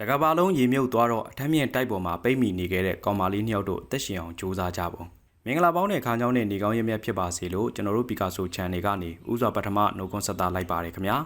တကဘာလုံးရေမြုပ်သွားတော့အထက်မြင့်တိုက်ပေါ်မှာပိတ်မိနေခဲ့တဲ့ကောင်မလေးနှစ်ယောက်တို့အသက်ရှင်အောင်ကြိုးစားကြပုံမင်္ဂလာပေါင်းတဲ့ခါကြောင်းနဲ့နေကောင်းရမြတ်ဖြစ်ပါစေလို့ကျွန်တော်တို့ပီကာဆို channel ကနေဥစွာပထမနှုတ်ခွန်းဆက်တာလိုက်ပါတယ်ခင်ဗျာ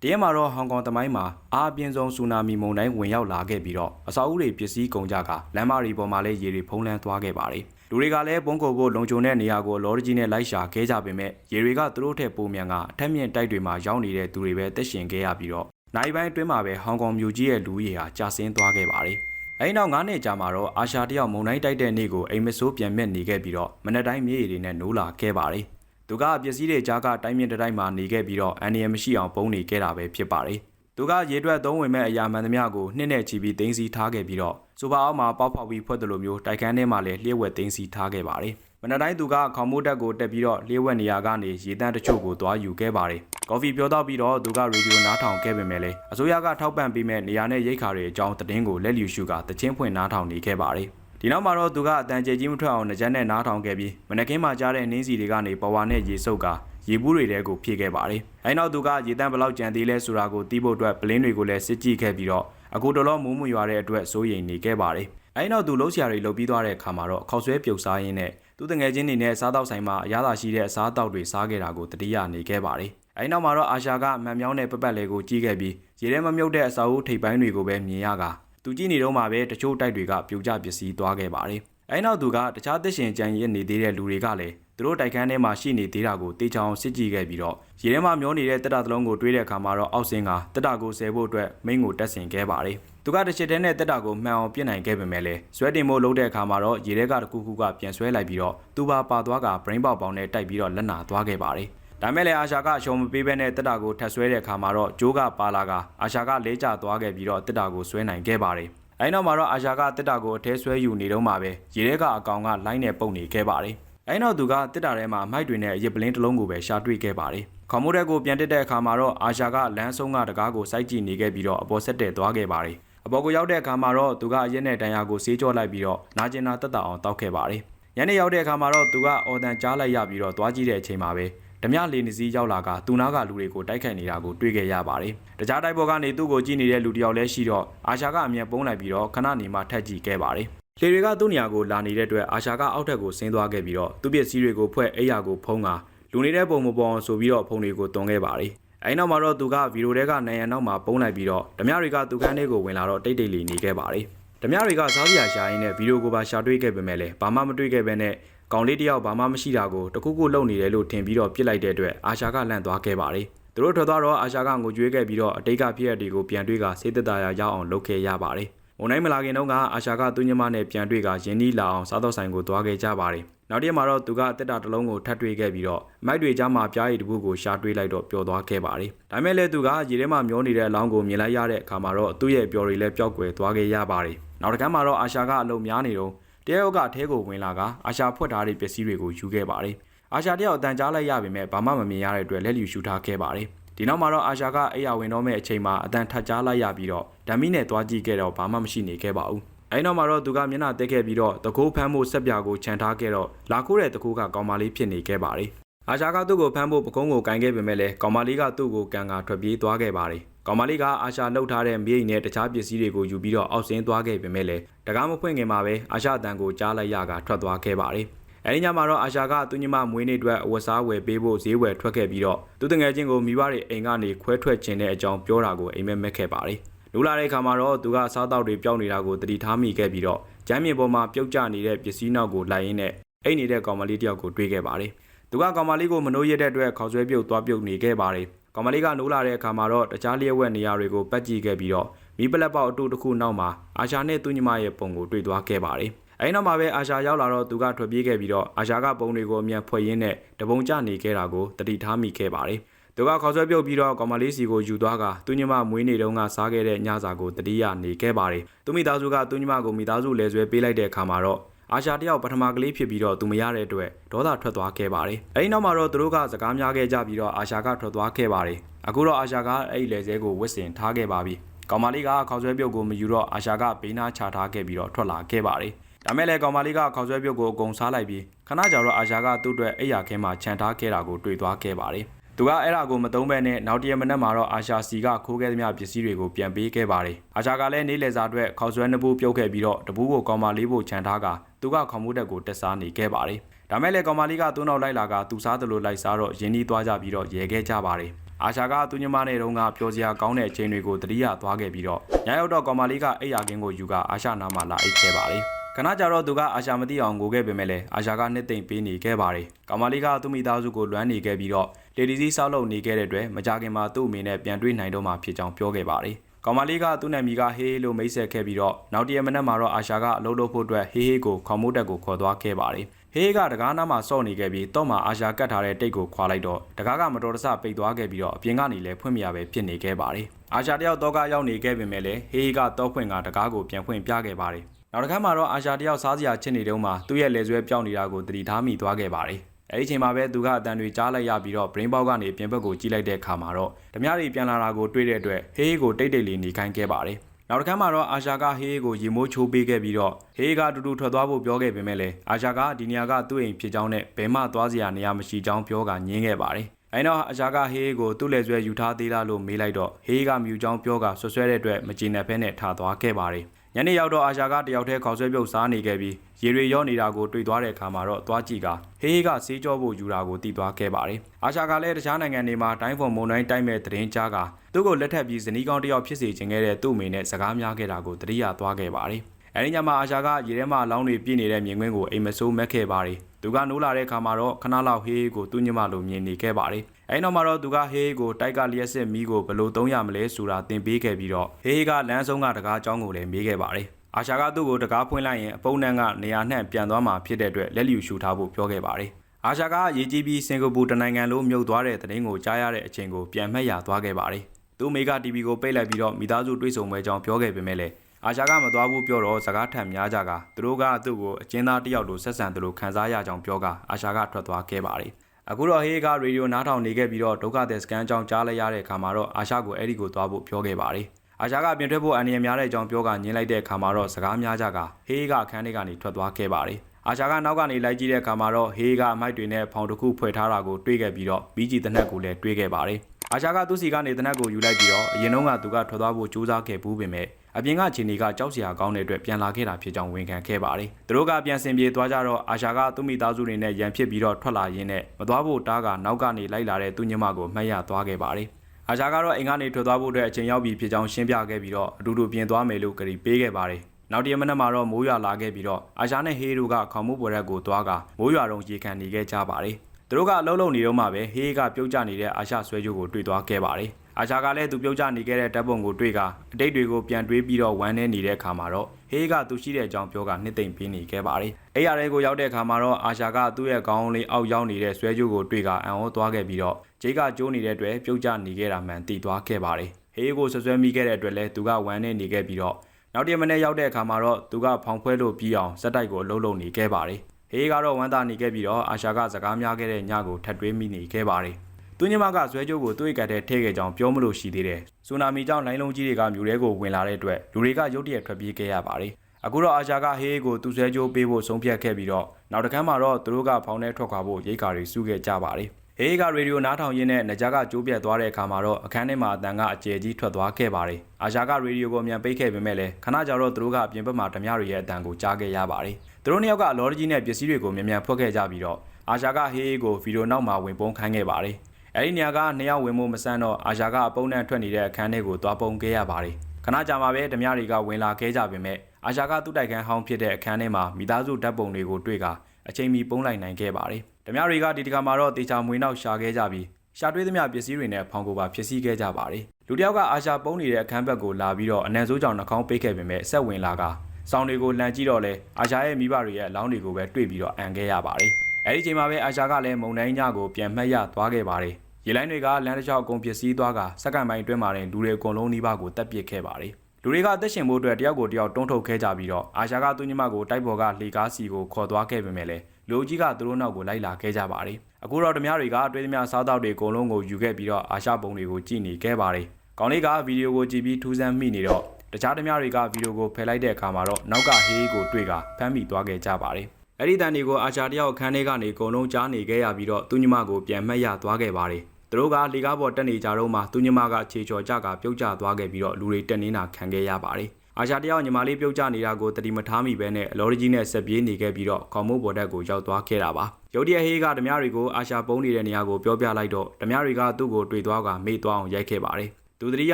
တရက်မှာတော့ဟောင်ကောင်တမိုင်းမှာအားအပြင်းဆုံးဆူနာမီမုန်တိုင်းဝင်ရောက်လာခဲ့ပြီးတော့အဆောက်အဦတွေပစ္စည်းကုန်ကြကလမ်းမတွေပေါ်မှာလည်းရေတွေဖုံးလန်းသွားခဲ့ပါတယ်လူတွေကလည်းပုံကိုဖို့လုံခြုံတဲ့နေရာကိုလော်ဂျီနဲ့လိုက်ရှာခဲ့ကြပေမဲ့ရေတွေကသူတို့ထက်ပိုမြန်ကအထက်မြင့်တိုက်တွေမှာရောက်နေတဲ့သူတွေပဲတက်ရှင်ခဲ့ရပြီးတော့ နိုင်ပိုင်းအတွင်းမှာပဲဟောင်ကောင်မြို့ကြီးရဲ့လူကြီးဟာကြာဆင်းသွားခဲ့ပါတယ်။အဲဒီနောက်9နှစ်ကြာမှာတော့အာရှတယောက်မုန်တိုင်းတိုက်တဲ့နေ့ကိုအိမ်မဆိုးပြန်မြက်နေခဲ့ပြီးတော့မနက်တိုင်းမြေရီတွေနဲ့နိုးလာခဲ့ပါတယ်။သူကပစ္စည်းတွေကြားကတိုင်းမြင့်တစ်တိုင်းမှာနေခဲ့ပြီးတော့အန်ဒီယမရှိအောင်ပုံနေခဲ့တာပဲဖြစ်ပါတယ်။ သူကရေထွက်သုံးဝင်မဲ့အရာမှန်သမျှကိုနှစ်နဲ့ချီပြီးတင်းစီထားခဲ့ပြီးတော့စူပါအောက်မှာပေါက်ဖောက်ပြီးဖွက်တယ်လို့မျိုးတိုက်ခန်းထဲမှာလည်းလျှက်ဝက်တင်းစီထားခဲ့ပါတယ်။မနက်တိုင်းသူကခေါင်မိုးတက်ကိုတက်ပြီးတော့လျှက်ဝက်နေရာကနေရေတန်းတချို့ကိုသွားယူခဲ့ပါတယ်။ကော်ဖီပြောတော့ပြီးတော့သူကရေဒီယိုနားထောင်ခဲ့ပေမဲ့လည်းအစိုးရကထောက်ပံ့ပေးမဲ့နေရာနဲ့ရိတ်ခါတွေအကြောင်းသတင်းကိုလက်လျူရှုကတချင်းဖွင့်နားထောင်နေခဲ့ပါတယ်။ဒီနောက်မှာတော့သူကအတန်ကျဲကြီးမထွက်အောင်ငကြက်နဲ့နားထောင်ခဲ့ပြီးမနက်ခင်းမှာကြားတဲ့နှင်းစီတွေကနေပဝါနဲ့ရေစုပ်က ရေဘူးတွေတဲကိုဖြည့်ခဲ့ပါတယ်။အဲနောက်သူကရေတန်းဘလောက်ကြံသေးလဲဆိုတာကိုတီးဖို့အတွက်ပလင်းတွေကိုလည်းစစ်ကြည့်ခဲ့ပြီးတော့အခုတော်တော်မူးမရွာတဲ့အတွက်စိုးရိမ်နေခဲ့ပါတယ်။အဲနောက်သူလှုပ်ရှားတွေလှုပ်ပြီးသွားတဲ့အခါမှာတော့ခေါက်ဆွဲပြုတ်စားရင်းနဲ့သူတငယ်ချင်းတွေနဲ့စားတောက်ဆိုင်မှာအရသာရှိတဲ့အစားအသောက်တွေစားခဲ့တာကိုတတိယနေခဲ့ပါတယ်။အဲဒီနောက်မှာတော့အာရှာကမန်မြောင်းတဲ့ပပတ်လေကိုကြီးခဲ့ပြီးရေထဲမမြုပ်တဲ့အစာအုပ်ထိပ်ပိုင်းတွေကိုပဲမြင်ရကသူကြည့်နေတော့မှပဲတချို့တိုက်တွေကပြိုကျပစ္စည်းသွားခဲ့ပါတယ်။ အဲဒီနောက်သူကတခြားသက်ရှင်ကြံရစ်နေသေးတဲ့လူတွေကလည်းသူတို့တိုက်ခန်းထဲမှာရှိနေသေးတာကိုတေချောင်စစ်ကြည့်ခဲ့ပြီးတော့ရေထဲမှာမျောနေတဲ့တက်တာသလုံးကိုတွေးတဲ့အခါမှာတော့အောက်ဆင်းကတက်တာကိုဆယ်ဖို့အတွက်မိန်းကိုတက်ဆင်ခဲ့ပါတယ်။သူကတစ်ချက်တည်းနဲ့တက်တာကိုမှန်အောင်ပြစ်နိုင်ခဲ့ပေမဲ့လည်းဆွဲတင်မို့လုံးတဲ့အခါမှာတော့ရေထဲကတကူကူကပြန်ဆွဲလိုက်ပြီးတော့သူပါပါသွားက brain ပေါက်ပေါင်းနဲ့တိုက်ပြီးတော့လက်နာသွားခဲ့ပါတယ်။ဒါမဲ့လည်းအာရှာကအရှုံးမပေးဘဲနဲ့တက်တာကိုထပ်ဆွဲတဲ့အခါမှာတော့ဂျိုးကပါလာကအာရှာကလဲကျသွားခဲ့ပြီးတော့တက်တာကိုဆွဲနိုင်ခဲ့ပါတယ်။ အဲဒီနောက်မှာတော့အာရှာကတက်တာကိုအထဲဆွဲယူနေတော့မှပဲရေထဲကအကောင်ကလိုင်းနဲ့ပုတ်နေခဲ့ပါတယ်။အဲဒီနောက်သူကတစ်တာထဲမှာမိုက်တွေနဲ့အရစ်ပလင်းတစ်လုံးကိုပဲရှာတွေ့ခဲ့ပါတယ်။ခေါမိုးတက်ကိုပြန်တက်တဲ့အခါမှာတော့အာရှာကလမ်းဆုံးကတကားကိုစိုက်ကြည့်နေခဲ့ပြီးတော့အပေါ်ဆက်တက်သွားခဲ့ပါတယ်။အပေါ်ကိုရောက်တဲ့အခါမှာတော့သူကအရက်နဲ့တန်ရာကိုဆေးကြောလိုက်ပြီးတော့နာကျင်နာတက်တာအောင်တောက်ခဲ့ပါတယ်။ညနေရောက်တဲ့အခါမှာတော့သူကအော်တန်ကြားလိုက်ရပြီးတော့သွားကြည့်တဲ့အချိန်မှာပဲ ဓမြလေနစီရောက်လာကသူနာကလူတွေကိုတိုက်ခိုက်နေတာကိုတွေ့ခဲ့ရပါတယ်။တခြားတိုက်ပေါ်ကနေသူ့ကိုကြည့်နေတဲ့လူတစ်ယောက်လည်းရှိတော့အာရှာကအမြင်ပုံးလိုက်ပြီးတော့ခဏနေမှထက်ကြည့်ခဲ့ပါတယ်။လေတွေကသူ့နေရာကိုလာနေတဲ့အတွက်အာရှာကအောက်ထက်ကိုဆင်းသွားခဲ့ပြီးတော့သူ့ပစ္စည်းတွေကိုဖွဲ့အိယာကိုဖုံးကလူနေတဲ့ပုံမပေါ်အောင်ဆိုပြီးတော့ဖုံတွေကိုတွန်းခဲ့ပါတယ်။အဲဒီနောက်မှာတော့သူကဗီဒီယိုထဲကနိုင်ရန်နောက်မှာပုံးလိုက်ပြီးတော့ဓမြတွေကသူကန်းလေးကိုဝင်လာတော့တိတ်တိတ်လေးနေခဲ့ပါတယ်။ဓမြတွေကစားစရာရှာရင်းနဲ့ဗီဒီယိုကိုပါရှာတွေ့ခဲ့ပေမဲ့လည်းဘာမှမတွေ့ခဲ့ဘဲနဲ့ ကောင်လေးတယောက်ဘာမှမရှိတာကိုတခုခုလုံနေတယ်လို့ထင်ပြီးတော့ပြစ်လိုက်တဲ့အတွက်အာရှာကလန့်သွားခဲ့ပါတယ်။သူတို့ထွက်သွားတော့အာရှာကငိုကြွေးခဲ့ပြီးတော့အတိတ်ကဖြစ်ရတွေကိုပြန်တွေ့ကစိတ်သက်သာရာရောက်အောင်လုပ်ခဲ့ရပါတယ်။မုန်တိုင်းမလာခင်တုန်းကအာရှာကသူညမနဲ့ပြန်တွေ့ကရင်းနှီးလာအောင်စားတော့ဆိုင်ကိုသွားခဲ့ကြပါတယ်။နောက်တရက်မှာတော့သူကတက်တာတစ်လုံးကိုထပ်တွေ့ခဲ့ပြီးတော့မိုက်တွေကြားမှာပြားရည်တစ်ခုကိုရှာတွေ့လိုက်တော့ပျော်သွားခဲ့ပါတယ်။ဒါမဲ့လည်းသူကရေထဲမှာမျောနေတဲ့အလောင်းကိုမြင်လိုက်ရတဲ့အခါမှာတော့သူ့ရဲ့ပျော်တွေလည်းပျောက်ကွယ်သွားခဲ့ရပါတယ်။နောက်တစ်ခါမှာတော့အာရှာကအလုံးများနေတော့ တရက်ကအထဲကိုဝင်လာကအာရှာဖွက်ထားတဲ့ပစ္စည်းတွေကိုယူခဲ့ပါတယ်။အာရှာတယောက်အတန်ကြားလိုက်ရပေမဲ့ဘာမှမမြင်ရတဲ့အတွက်လက်လျူရှူထားခဲ့ပါတယ်။ဒီနောက်မှာတော့အာရှာကအိယာဝင်တော့မဲ့အချိန်မှာအတန်ထပ်ကြားလိုက်ရပြီးတော့ဓာမီနဲ့သွားကြည့်ခဲ့တော့ဘာမှမရှိနေခဲ့ပါဘူး။အဲဒီနောက်မှာတော့သူကမျက်နှာတက်ခဲ့ပြီးတော့တကိုးဖမ်းဖို့ဆက်ပြာကိုခြံထားခဲ့တော့လာခိုးတဲ့တကိုးကကောင်မလေးဖြစ်နေခဲ့ပါတယ်။အာရှာကသူ့ကိုဖမ်းဖို့ပကုံးကိုကင်ခဲ့ပေမဲ့လည်းကောင်မလေးကသူ့ကိုကန်ကထွက်ပြေးသွားခဲ့ပါတယ်။ ကောင်မလေးကအာရှာလှုပ်ထားတဲ့မြေအိမ်နဲ့တခြားပစ္စည်းတွေကိုယူပြီးတော့အောက်ဆင်းသွားခဲ့ပေမဲ့လည်းတကားမဖွင့်ခင်မှာပဲအာရှာအတန်ကိုကြားလိုက်ရကထွက်သွားခဲ့ပါတယ်။အဲဒီညမှာတော့အာရှာကသူညမမွေးနေ့အတွက်အဝတ်စားဝယ်ပေးဖို့ဈေးဝယ်ထွက်ခဲ့ပြီးတော့သူတငယ်ချင်းကိုမိဘတွေအိမ်ကနေခွဲထွက်ခြင်းတဲ့အကြောင်းပြောတာကိုအိမ်မက်မက်ခဲ့ပါတယ်။လူလာတဲ့အခါမှာတော့သူကစားတောက်တွေပျောက်နေတာကိုတတိထားမိခဲ့ပြီးတော့ကျမ်းမြေပေါ်မှာပြုတ်ကျနေတဲ့ပစ္စည်းနောက်ကိုလိုက်ရင်းနဲ့အိတ်နေတဲ့ကောင်မလေးတယောက်ကိုတွေ့ခဲ့ပါတယ်။သူကကောင်မလေးကိုမနှိုးရတဲ့အတွက်ခေါက်ဆွဲပြုတ်သွားပြုတ်နေခဲ့ပါတယ်။ ကောင်မလေးကနိုးလာတဲ့အခါမှာတော့တခြားလျှက်ဝက်နေရာတွေကိုပတ်ကြည့်ခဲ့ပြီးတော့မီးပလက်ပေါက်အတူတစ်ခုနောက်မှာအာရှာနဲ့သူ့ညီမရဲ့ပုံကိုတွေ့သွားခဲ့ပါတယ်။အဲဒီနောက်မှာပဲအာရှာရောက်လာတော့သူကထွက်ပြေးခဲ့ပြီးတော့အာရှာကပုံတွေကိုအမြန်ဖွက်ရင်းနဲ့တပုံကျနေခဲ့တာကိုတတိထားမိခဲ့ပါတယ်။သူကခေါ်ဆွဲပြုတ်ပြီးတော့ကောင်မလေးစီကိုယူသွားကသူညီမမွေးနေတုန်းကစားခဲ့တဲ့ညစာကိုတတိယနေခဲ့ပါတယ်။သူမိသားစုကသူညီမကိုမိသားစုလဲဆွဲပေးလိုက်တဲ့အခါမှာတော့ အာရှာတယောက်ပထမကလေးဖြစ်ပြီးတော့သူမရတဲ့အတွက်ဒေါသထွက်သွားခဲ့ပါတယ်။အဲဒီနောက်မှာတော့သူတို့ကစကားများခဲ့ကြပြီးတော့အာရှာကထွက်သွားခဲ့ပါတယ်။အခုတော့အာရှာကအဲ့ဒီလေဆဲကိုဝစ်စင်ထားခဲ့ပါပြီ။ကောင်မလေးကခေါက်ဆွဲပြုတ်ကိုမယူတော့အာရှာကဘေးနားချထားခဲ့ပြီးတော့ထွက်လာခဲ့ပါတယ်။ဒါမဲ့လည်းကောင်မလေးကခေါက်ဆွဲပြုတ်ကိုအကုန်စားလိုက်ပြီးခဏကြာတော့အာရှာကသူ့အတွက်အိယာခင်းမှာခြံထားခဲ့တာကိုတွေ့သွားခဲ့ပါတယ်။ သူကအဲ့ဒါကိုမသုံးဘဲနဲ့နောက်တရက်မနက်မှာတော့အာရှာစီကခိုးခဲ့သမျှပစ္စည်းတွေကိုပြန်ပေးခဲ့ပါတယ်အာရှာကလည်းနေလေစာအတွက်ခေါက်ဆွဲနှစ်ဘူးပြုတ်ခဲ့ပြီးတော့တဘူးကိုကောင်မလေးဖို့ခြံထားကသူကခေါမှုတက်ကိုတက်စားနေခဲ့ပါတယ်ဒါမဲ့လည်းကောင်မလေးကသူ့နောက်လိုက်လာကသူစားတယ်လို့လိုက်စားတော့ရင်းနှီးသွားကြပြီးတော့ရဲခဲ့ကြပါတယ်အာရှာကသူညမနဲ့တုန်းကပျော်စရာကောင်းတဲ့အချိန်တွေကိုတတိယသွားခဲ့ပြီးတော့ညရောက်တော့ကောင်မလေးကအိယာကင်းကိုယူကအာရှာနာမှာလာအိတ်ခဲ့ပါတယ်ခဏကြာတော့သူကအာရှာမသိအောင်ငိုခဲ့ပေမဲ့လည်းအာရှာကနှစ်သိမ့်ပေးနေခဲ့ပါတယ်ကောင်မလေးကသူ့မိသားစုကိုလွမ်းနေခဲ့ပြီးတော့ လေဒီစီဆောက်လုပ်နေခဲ့တဲ့အတွက်မကြခင်မှာသူ့အမေနဲ့ပြန်တွေ့နိုင်တော့မှဖြစ်ကြောင်းပြောခဲ့ပါတယ်ကောင်မလေးကသူ့နာမည်ကဟေးဟေးလို့မိတ်ဆက်ခဲ့ပြီးတော့နောက်တရက်မနက်မှာတော့အာရှာကအလုပ်လုပ်ဖို့အတွက်ဟေးဟေးကိုခေါမိုးတက်ကိုခေါ်သွားခဲ့ပါတယ်ဟေးကတကားနားမှာစော့နေခဲ့ပြီးတော့မှအာရှာကတ်ထားတဲ့တိတ်ကိုခွာလိုက်တော့တကားကမတော်တဆပိတ်သွားခဲ့ပြီးတော့အပြင်ကနေလည်းဖွင့်မရပဲဖြစ်နေခဲ့ပါတယ်အာရှာတယောက်တော့ကရောက်နေခဲ့ပေမဲ့လည်းဟေးကတော့ဖွင့်ကတကားကိုပြန်ဖွင့်ပြခဲ့ပါတယ်နောက်တစ်ခါမှာတော့အာရှာတယောက်စားစရာချစ်နေတုန်းမှာသူ့ရဲ့လက်ဆွဲပြောင်းနေတာကိုသတိထားမိသွားခဲ့ပါတယ် အဲ့ဒီချိန်မှာပဲသူကအတန်တွေကြားလိုက်ရပြီးတော့ brain box ကနေပြင်ဘက်ကိုကြည့်လိုက်တဲ့အခါမှာတော့ဓမြတွေပြန်လာတာကိုတွေ့တဲ့အတွက်ဟေးကိုတိတ်တိတ်လေးနေခိုင်းခဲ့ပါတယ်နောက်တစ်ခါမှာတော့အာရှာကဟေးကိုရေမိုးချိုးပေးခဲ့ပြီးတော့ဟေးကတူတူထွက်သွားဖို့ပြောခဲ့ပေမဲ့လည်းအာရှာကဒီနေရာကသူ့အိမ်ဖြစ်ကြောင်းနဲ့ဘယ်မှသွားစရာနေရာမရှိကြောင်းပြောကညင်းခဲ့ပါတယ်အဲတော့အရှာကဟေးကိုသူ့လက်ဆွဲယူထားသေးလားလို့မေးလိုက်တော့ဟေးကမြူချောင်းပြောကဆွဆွဲတဲ့အတွက်မကျေနပ်ဖဲနဲ့ထားသွားခဲ့ပါတယ် ညနေရောက်တော့အာရှာကတယောက်တည်းခေါက်ဆွဲပြုတ်စားနေခဲ့ပြီးရေတွေရောနေတာကိုတွေ့သွားတဲ့အခါမှာတော့သွားကြည့်ကဟေးကဆေးကြောဖို့ယူတာကိုတည်သွားခဲ့ပါတယ်အာရှာကလည်းတခြားနိုင်ငံတွေမှာတိုင်းဖွန်မုန်တိုင်းတိုက်မဲ့သတင်းကြားကသူ့ကိုလက်ထပ်ပြီးဇနီးကောင်းတယောက်ဖြစ်စေခြင်းခဲ့တဲ့သူ့အမေနဲ့စကားများခဲ့တာကိုတတိယသွားခဲ့ပါတယ်အဲဒီညမှာအာရှာကရေထဲမှာအလောင်းတွေပြည့်နေတဲ့မြင်ကွင်းကိုအိမ်မဆိုးမက်ခဲ့ပါတယ် သူကနိုးလာတဲ့အခါမှာတော့ခဏလောက်ဟေးဟေးကိုသူ့ညီမလိုမြင်နေခဲ့ပါတယ်။အဲဒီနောက်မှာတော့သူကဟေးဟေးကိုတိုက်ကလျက်စစ်မီးကိုဘယ်လိုသုံးရမလဲဆိုတာသင်ပေးခဲ့ပြီးတော့ဟေးဟေးကလမ်းဆုံးကတကားအကြောင်းကိုလည်းမေးခဲ့ပါတယ်။အာရှာကသူ့ကိုတကားဖွင့်လိုက်ရင်အပုံနှံကနေရာနှံ့ပြန်သွားမှာဖြစ်တဲ့အတွက်လက်လျူရှူထားဖို့ပြောခဲ့ပါတယ်။အာရှကရေကြီးပြီးစင်ကာပူတနိုင်ငံလုံးမြုပ်သွားတဲ့သတင်းကိုကြားရတဲ့အချိန်ကိုပြန်မှတ်ရသွားခဲ့ပါတယ်။သူ့မိက TV ကိုပိတ်လိုက်ပြီးတော့မိသားစုတွေ့ဆုံပွဲကြောင်းပြောခဲ့ပေမဲ့လည်း အာရှာကမသွားဘူးပြောတော့စကားထပ်များကြကသူတို့ကသူ့ကိုအကျဉ်းသားတစ်ယောက်လိုဆက်ဆံသူလိုခံစားရကြောင်းပြောကအာရှာကထွက်သွားခဲ့ပါတယ်အခုတော့ဟေးကရေဒီယိုနားထောင်နေခဲ့ပြီးတော့ဒုက္ခသည်စကန်ကြောင်းကြားလိုက်ရတဲ့အခါမှာတော့အာရှာကိုအဲ့ဒီကိုသွားဖို့ပြောခဲ့ပါတယ်အာရှာကပြင်ထွက်ဖို့အန်ရများတဲ့အကြောင်းပြောကညင်းလိုက်တဲ့အခါမှာတော့စကားများကြကဟေးကအခန်းထဲကနေထွက်သွားခဲ့ပါတယ်အာရှာကနောက်ကနေလိုက်ကြည့်တဲ့အခါမှာတော့ဟေးကအမိုက်တွေနဲ့ဖောင်တစ်ခုဖွဲ့ထားတာကိုတွေ့ခဲ့ပြီးတော့ဘီဂျီတနက်ကိုလည်းတွေ့ခဲ့ပါတယ်အာရှာကသူ့စီကနေတနက်ကိုယူလိုက်ပြီးတော့အရင်တုန်းကသူကထွက်သွားဖို့ကြိုးစားခဲ့ဘူးပေမဲ့ အပြင်ကခြေနေကကြောက်စရာကောင်းတဲ့အတွက်ပြန်လာခဲ့တာဖြစ်ကြောင်းဝန်ခံခဲ့ပါတယ်။သူတို့ကပြန်ဆင်ပြေသွားကြတော့အာရှာကသူ့မိသားစုတွေနဲ့ရန်ဖြစ်ပြီးတော့ထွက်လာရင်းနဲ့မသွားဖို့တားကနောက်ကနေလိုက်လာတဲ့သူ့ညမကိုမှတ်ရသွားခဲ့ပါတယ်။အာရှာကတော့အိမ်ကနေထွက်သွားဖို့အတွက်အချိန်ရောက်ပြီဖြစ်ကြောင်းရှင်းပြခဲ့ပြီးတော့အတူတူပြင်သွားမယ်လို့ကြိပေးခဲ့ပါတယ်။နောက်တရက်မနက်မှာတော့မိုးရွာလာခဲ့ပြီးတော့အာရှာနဲ့ဟေးတို့ကခေါမှုပွဲရက်ကိုသွားကမိုးရွာတုံရေခံနေခဲ့ကြပါတယ်။သူတို့ကအလုံးလုံးနေတော့မှပဲဟေးကပြုတ်ကျနေတဲ့အာရှဆွဲကြိုးကိုတွေ့သွားခဲ့ပါတယ်။ အာရှာကလည်းသူပြုတ်ကျနေခဲ့တဲ့ဓာတ်ပုံကိုတွေ့ကအတိတ်တွေကိုပြန်တွေးပြီးတော့ဝမ်းနေနေတဲ့အခါမှာတော့ဟေးကသူရှိတဲ့အကြောင်းပြောကနှစ်သိမ့်ပေးနေခဲ့ပါတယ်။အဲ့ရတဲ့ကိုရောက်တဲ့အခါမှာတော့အာရှာကသူ့ရဲ့ခေါင်းလေးအောက်ရောက်နေတဲ့ဆွဲကြိုးကိုတွေ့ကအံ့ဩသွားခဲ့ပြီးတော့ဂျိတ်ကကျိုးနေတဲ့အတွက်ပြုတ်ကျနေခဲ့တာမှန်သိသွားခဲ့ပါတယ်။ဟေးကိုဆွဆွဲမိခဲ့တဲ့အတွက်လည်းသူကဝမ်းနေနေခဲ့ပြီးတော့နောက်တရက်မနေ့ရောက်တဲ့အခါမှာတော့သူကဖောင်ဖွဲလို့ပြီးအောင်စက်တိုက်ကိုအလုံးလုံးနေခဲ့ပါတယ်။ဟေးကတော့ဝမ်းသာနေခဲ့ပြီးတော့အာရှာကစကားများခဲ့တဲ့ညကိုထပ်တွေးမိနေခဲ့ပါတယ်။ သူညမကဇွဲကြိုးကိုသူ့အိတ်ကတ်ထဲထည့်ခဲ့ကြောင်းပြောမလို့ရှိသေးတယ်။ဆူနာမီကြောင့်လိုင်းလုံးကြီးတွေကမြို့ထဲကိုဝင်လာတဲ့အတွက်လူတွေကရုတ်တရက်ထွက်ပြေးခဲ့ရပါတယ်။အခုတော့အာရှာကဟေးကိုသူ့ဇွဲကြိုးပေးဖို့ဆုံးဖြတ်ခဲ့ပြီးတော့နောက်တစ်ခါမှတော့သူတို့ကဖောင်ထဲထွက်ခွာဖို့ရိတ်ကာတွေစုခဲ့ကြပါတယ်။ဟေးကရေဒီယိုနားထောင်ရင်းနဲ့နကြကကျိုးပြတ်သွားတဲ့အခါမှာတော့အခန်းထဲမှာအတန်ကအကျယ်ကြီးထွက်သွားခဲ့ပါတယ်။အာရှာကရေဒီယိုကိုအမြန်ပိတ်ခဲ့ပေမဲ့လည်းခဏကြာတော့သူတို့ကအပြင်ဘက်မှာဓမြတွေရဲ့အတန်ကိုကြားခဲ့ရပါတယ်။သူတို့နှစ်ယောက်ကလော်ကြီးနဲ့ပစ္စည်းတွေကိုမြန်မြန်ဖွက်ခဲ့ကြပြီးတော့အာရှာကဟေးကိုဗီဒီယိုနောက်မှာဝင်ပုံးခိုင်းခဲ့ပါတယ်။ အဲဒီနေရာကနှစ်ယောက်ဝင်မှုမဆန်းတော့အာရှာကအပုံနဲ့ထွက်နေတဲ့အခန်းထဲကိုသွားပုံခဲ့ရပါတယ်။ခဏကြာမှပဲဓမြတွေကဝင်လာခဲ့ကြပေမဲ့အာရှာကသူ့တိုက်ခန်းဟောင်းဖြစ်တဲ့အခန်းထဲမှာမိသားစုဓာတ်ပုံတွေကိုတွေ့ကအချိန်မီပုံးလိုက်နိုင်ခဲ့ပါတယ်။ဓမြတွေကဒီတခါမှာတော့တေချာမွေးနောက်ရှာခဲ့ကြပြီးရှာတွေးသမျှပစ္စည်းတွေနဲ့ဖောင်ကိုပါဖြစ်စည်းခဲ့ကြပါတယ်။လူတစ်ယောက်ကအာရှာပုံးနေတဲ့အခန်းဘက်ကိုလာပြီးတော့အနံစိုးကြောင်နှာခေါင်းပိတ်ခဲ့ပေမဲ့ဆက်ဝင်လာကစောင်းတွေကိုလှန်ကြည့်တော့လဲအာရှာရဲ့မိဘတွေရဲ့အလောင်းတွေကိုပဲတွေ့ပြီးတော့အန်ခဲ့ရပါတယ်။အဲဒီချိန်မှာပဲအာရှာကလည်းမုံတိုင်းညကိုပြန်မှတ်ရသွားခဲ့ပါတယ်။ ရေလိုင်းတွေကလမ်းတစ်လျှောက်အကုန်ပစ္စည်းသွားကစက္ကန့်ပိုင်းအတွင်းမှာတင်လူတွေအကုန်လုံးနှိပါကိုတက်ပစ်ခဲ့ပါတယ်။လူတွေကတက်ရှင်ဖို့အတွက်တယောက်ကိုတယောက်တွန်းထုတ်ခဲ့ကြပြီးတော့အာရှာကသူ့ညီမကိုတိုက်ပေါ်ကလှေကားစီကိုခေါ်သွားခဲ့ပေမဲ့လည်းလူကြီးကသူတို့နောက်ကိုလိုက်လာခဲ့ကြပါတယ်။အခုတော့ဓမြတွေကတွေးသမျှစားတောက်တွေအကုန်လုံးကိုယူခဲ့ပြီးတော့အာရှပုံတွေကိုကြည့်နေခဲ့ပါတယ်။ကောင်းလေးကဗီဒီယိုကိုကြည့်ပြီးထူးဆန်းမိနေတော့တခြားဓမြတွေကဗီဒီယိုကိုဖယ်လိုက်တဲ့အခါမှာတော့နောက်ကဟေးကိုတွေ့ကဖမ်းမိသွားခဲ့ကြပါတယ်။အဲ့ဒီတန်တွေကိုအာရှာတယောက်အခန်းထဲကနေအကုန်လုံးကြားနေခဲ့ရပြီးတော့သူ့ညီမကိုပြန်မှတ်ရသွားခဲ့ပါတယ်။ သူသူတို့ကလေကားပေါ်တက်နေကြတော့မှသူညီမကခြေချော်ကြကပြုတ်ကျသွားခဲ့ပြီးတော့လူတွေတက်နေတာခံခဲ့ရပါတယ်အာရှာတယောက်ညီမလေးပြုတ်ကျနေတာကိုတတိမထားမိပဲနဲ့အလော်ရကြီးနဲ့ဆက်ပြေးနေခဲ့ပြီးတော့ခေါင်မိုးပေါ်တက်ကိုရောက်သွားခဲ့တာပါရုတ်တရက်ဟေးကဓမြတွေကိုအာရှာပုံးနေတဲ့နေရာကိုပြောပြလိုက်တော့ဓမြတွေကသူ့ကိုတွေ့သွားကမေ့သွားအောင်ရိုက်ခဲ့ပါတယ်သူတတိယ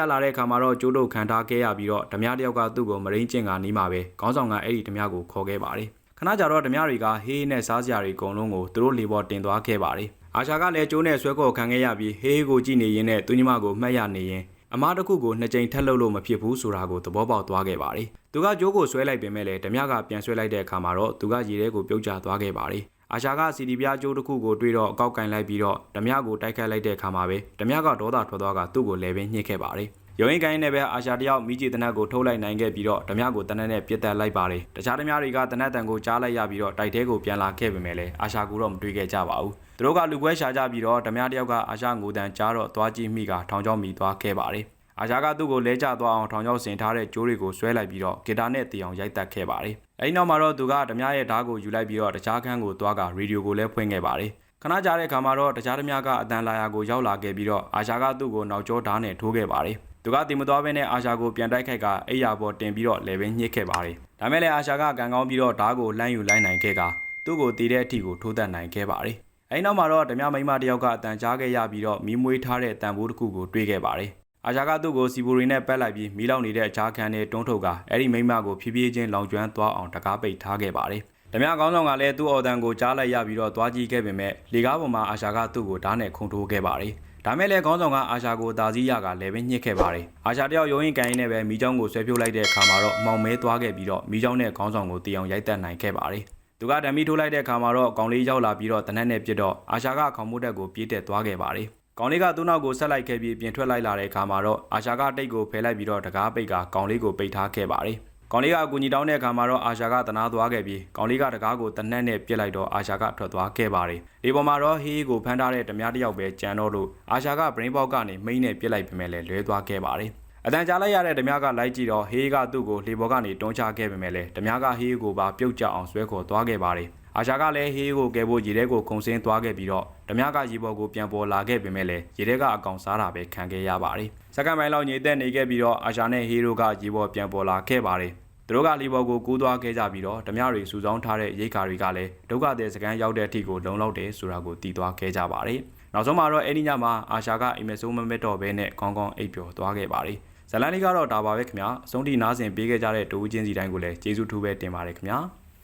လာတဲ့အခါမှာတော့ကျိုးတို့ခံထားခဲ့ရပြီးတော့ဓမြတယောက်ကသူ့ကိုမရင်းကျင်ကနီးမှာပဲခေါင်းဆောင်ကအဲ့ဒီဓမြကိုခေါ်ခဲ့ပါတယ်ခဏကြာတော့ဓမြတွေကဟေးနဲ့စားစရာတွေအကုန်လုံးကိုသူတို့လေပေါ်တင်သွားခဲ့ပါတယ် အာရှာကလည်းကျိုးနဲ့ဆွဲခေါ်ခံခဲ့ရပြီးဟေးကိုကြည့်နေရင်းနဲ့သူညီမကိုမှတ်ရနေရင်အမားတစ်ခုကိုနှစ်ကြိမ်ထက်လုပ်လို့မဖြစ်ဘူးဆိုတာကိုသဘောပေါက်သွားခဲ့ပါတယ်။သူကကြိုးကိုဆွဲလိုက်ပင်မဲ့လည်းဓမြကပြန်ဆွဲလိုက်တဲ့အခါမှာတော့သူကရေထဲကိုပြုတ်ကျသွားခဲ့ပါတယ်။အာရှာကစီဒီပြားကြိုးတစ်ခုကိုတွေးတော့အကောက်ကင်လိုက်ပြီးတော့ဓမြကိုတိုက်ခတ်လိုက်တဲ့အခါမှာပဲဓမြကဒေါသထွက်သွားကသူ့ကိုလဲပင်ညှစ်ခဲ့ပါတယ်။ ရုံရင်ကိုင်းနဲ့ပဲအာရှာတယောက်မိကြီးတနတ်ကိုထုတ်လိုက်နိုင်ခဲ့ပြီးတော့ဓမြကိုတနတ်နဲ့ပြစ်တက်လိုက်ပါတယ်။တခြားဓမြတွေကတနတ်တန်ကိုကြားလိုက်ရပြီးတော့တိုက်ထဲကိုပြန်လာခဲ့ပေမဲ့လည်းအာရှာကူတော့မတွေ့ခဲ့ကြပါဘူး။သူတို့ကလူပွဲရှာကြပြီးတော့ဓမြတယောက်ကအာရှာငိုတန်ကြားတော့သွားကြည့်မိကထောင်ချောင်းမိသွားခဲ့ပါတယ်။အာရှာကသူ့ကိုလဲကျသွားအောင်ထောင်ချောင်းဆင်ထားတဲ့ကြိုးတွေကိုဆွဲလိုက်ပြီးတော့ဂီတာနဲ့တီအောင်ရိုက်တက်ခဲ့ပါတယ်။အဲဒီနောက်မှာတော့သူကဓမြရဲ့ဓာတ်ကိုယူလိုက်ပြီးတော့တခြားခန်းကိုသွားကရေဒီယိုကိုလည်းဖွင့်ခဲ့ပါတယ်။ခဏကြာတဲ့အခါမှာတော့တခြားဓမြကအတန်လာယာကိုရောက်လာခဲ့ပြီးတော့အာရှာကသူ့ကိုနောက်ကျောဓာတ်နဲ့ထိုးခဲ့ပါတယ်။ သူကတင်မသွားဘဲနဲ့အာရှာကိုပြန်တိုက်ခိုက်ကအိယာပေါ်တင်ပြီးတော့လေပင်ညှစ်ခဲ့ပါတယ်။ဒါမဲ့လည်းအာရှာကကန်ကောင်းပြီးတော့ဓာတ်ကိုလှမ်းယူလိုက်နိုင်ခဲ့ကသူ့ကိုတီးတဲ့အထိကိုထိုးတက်နိုင်ခဲ့ပါတယ်။အဲဒီနောက်မှာတော့ဓမြမိမတယောက်ကအတန်ကြားခဲ့ရပြီးတော့မီးမွေးထားတဲ့တန်ဖိုးတစ်ခုကိုတွေးခဲ့ပါတယ်။အာရှာကသူ့ကိုစီဘူရီနဲ့ပက်လိုက်ပြီးမီးလောင်နေတဲ့အခြားခန်းနဲ့တွန်းထုတ်ကအဲ့ဒီမိမကိုဖြည်းဖြည်းချင်းလောင်ကျွမ်းသွားအောင်တကားပိတ်ထားခဲ့ပါတယ်။ဓမြကောင်းဆောင်ကလည်းသူ့အော်တန်ကိုကြားလိုက်ရပြီးတော့သွားကြည့်ခဲ့ပေမဲ့လေကားပေါ်မှာအာရှာကသူ့ကိုဓာတ်နဲ့ခုန်ထိုးခဲ့ပါတယ်။ ဒါမဲ့လည်းခေါင်းဆောင်ကအာရှာကိုတာစည်းရကလည်းပဲညှစ်ခဲ့ပါတယ်။အာရှာတယောက်ရုံရင်ကန်ရင်းနဲ့ပဲမိချောင်းကိုဆွဲဖြုတ်လိုက်တဲ့အခါမှာတော့မောင်မဲသွားခဲ့ပြီးတော့မိချောင်းနဲ့ခေါင်းဆောင်ကိုတီအောင်ရိုက်တက်နိုင်ခဲ့ပါတယ်။သူကဓမီထိုးလိုက်တဲ့အခါမှာတော့ကောင်လေးရောက်လာပြီးတော့တနက်နဲ့ပြစ်တော့အာရှာကခေါင်းမိုးတက်ကိုပြေးတက်သွားခဲ့ပါတယ်။ကောင်လေးကသူ့နောက်ကိုဆက်လိုက်ခဲ့ပြီးပြင်ထွက်လိုက်လာတဲ့အခါမှာတော့အာရှာကတိတ်ကိုဖယ်လိုက်ပြီးတော့တကားပိတ်ကကောင်လေးကိုပိတ်ထားခဲ့ပါတယ်။ ကောင်လေးကအကူညီတောင်းတဲ့အခါမှာတော့အာရှာကတနာသွားခဲ့ပြီးကောင်လေးကတကားကိုတနက်နဲ့ပြစ်လိုက်တော့အာရှာကထွက်သွားခဲ့ပါတယ်။ဒီပေါ်မှာတော့ဟေးကိုဖမ်းထားတဲ့ဓမြတစ်ယောက်ပဲကြံတော့လို့အာရှာက brain box ကနေမိန်းနဲ့ပြစ်လိုက်ပေမဲ့လည်းလွဲသွားခဲ့ပါတယ်။အတန်ကြားလိုက်ရတဲ့ဓမြကလိုက်ကြည့်တော့ဟေးကသူ့ကိုလေပေါ်ကနေတွန်းချခဲ့ပေမဲ့လည်းဓမြကဟေးကိုပါပြုတ်ကျအောင်ဆွဲခေါ်သွားခဲ့ပါတယ်။ အာရှာကလည်းဟေးကိုကယ်ဖို့ရေထဲကိုခုန်ဆင်းသွားခဲ့ပြီးတော့ဓမြကရေပေါ်ကိုပြန်ပေါ်လာခဲ့ပေမဲ့လည်းရေထဲကအကောင်စားတာပဲခံခဲ့ရပါတယ်။စက္ကန့်ပိုင်းလောက်ညိသက်နေခဲ့ပြီးတော့အာရှာနဲ့ဟေးတို့ကရေပေါ်ပြန်ပေါ်လာခဲ့ပါတယ်။သူတို့ကလီဘော်ကိုကူးသွားခဲ့ကြပြီးတော့ဓမြတွေစုဆောင်းထားတဲ့ရိတ်ခါတွေကလည်းဒုက္ခတဲ့စကန်ရောက်တဲ့အထိကိုလုံလောက်တယ်ဆိုတာကိုတည်သွားခဲ့ကြပါတယ်။နောက်ဆုံးမှာတော့အဲ့ဒီညမှာအာရှာကအိမ်မဆိုးမမက်တော့ဘဲနဲ့ကောင်းကောင်းအိပ်ပျော်သွားခဲ့ပါတယ်။ဇလန်လေးကတော့ဒါပါပဲခင်ဗျာ။အဆုံးထိနားဆင်ပေးခဲ့ကြတဲ့တူဦးချင်းစီတိုင်းကိုလည်းကျေးဇူးထူးပဲတင်ပါတယ်ခင်ဗျာ။